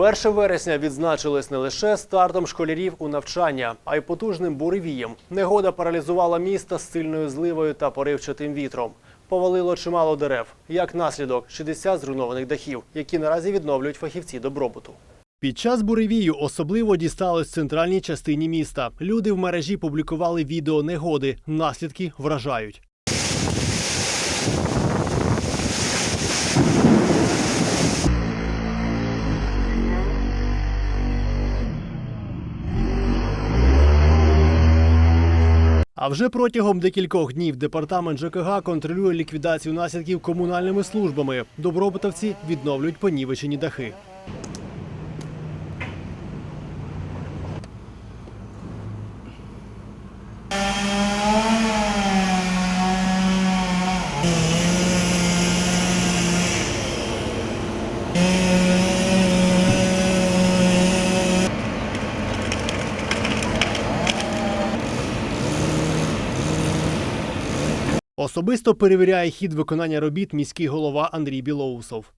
1 вересня відзначились не лише стартом школярів у навчання, а й потужним буревієм. Негода паралізувала місто з сильною зливою та поривчатим вітром. Повалило чимало дерев. Як наслідок 60 зруйнованих дахів, які наразі відновлюють фахівці добробуту. Під час буревію особливо дісталось в центральній частині міста. Люди в мережі публікували відео негоди. Наслідки вражають. А вже протягом декількох днів департамент ЖКГ контролює ліквідацію наслідків комунальними службами. Добробутовці відновлюють понівечені дахи. Особисто перевіряє хід виконання робіт міський голова Андрій Білоусов.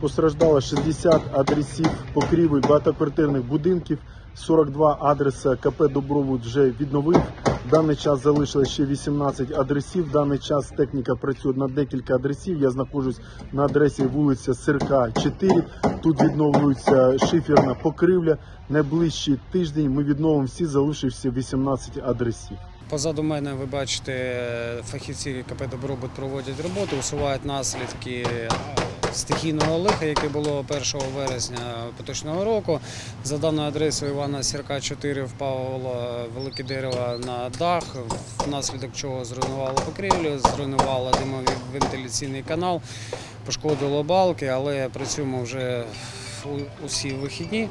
Постраждало 60 адресів покрівель багатоквартирних будинків, 42 адреса КП Добробут вже відновив. В даний час залишилось ще 18 адресів. В даний час техніка працює на декілька адресів. Я знаходжусь на адресі вулиця Сирка 4. Тут відновлюється шиферна покривля. Найближчий тиждень ми відновимо всі залишився 18 адресів. Позаду мене ви бачите, фахівці КП Добробут проводять роботу, усувають наслідки стихійного лиха, яке було 1 вересня поточного року. За даною адресою Івана Сірка 4 впало велике дерево на дах, внаслідок чого зруйнувало покрівлю, зруйнувало димовий вентиляційний канал, пошкодило балки, але працюємо вже усі вихідні,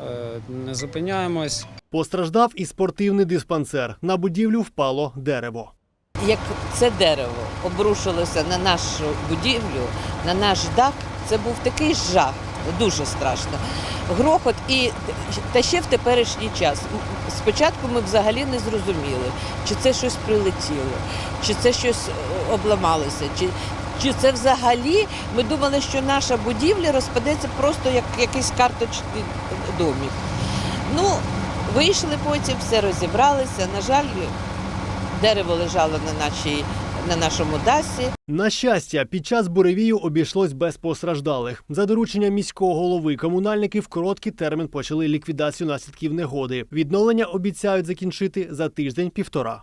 е, не зупиняємось. Постраждав і спортивний диспансер. На будівлю впало дерево. Як це дерево обрушилося на нашу будівлю, на наш дах, це був такий жах, дуже страшно. Грохот і та ще в теперішній час. Спочатку ми взагалі не зрозуміли, чи це щось прилетіло, чи це щось е, обламалося, чи, чи це взагалі ми думали, що наша будівля розпадеться просто як якийсь карточний домик. Ну, вийшли потім, все розібралися. На жаль, дерево лежало на, нашій, на нашому дасі. На щастя, під час буревію обійшлось без постраждалих. За дорученням міського голови комунальники в короткий термін почали ліквідацію наслідків негоди. Відновлення обіцяють закінчити за тиждень-півтора.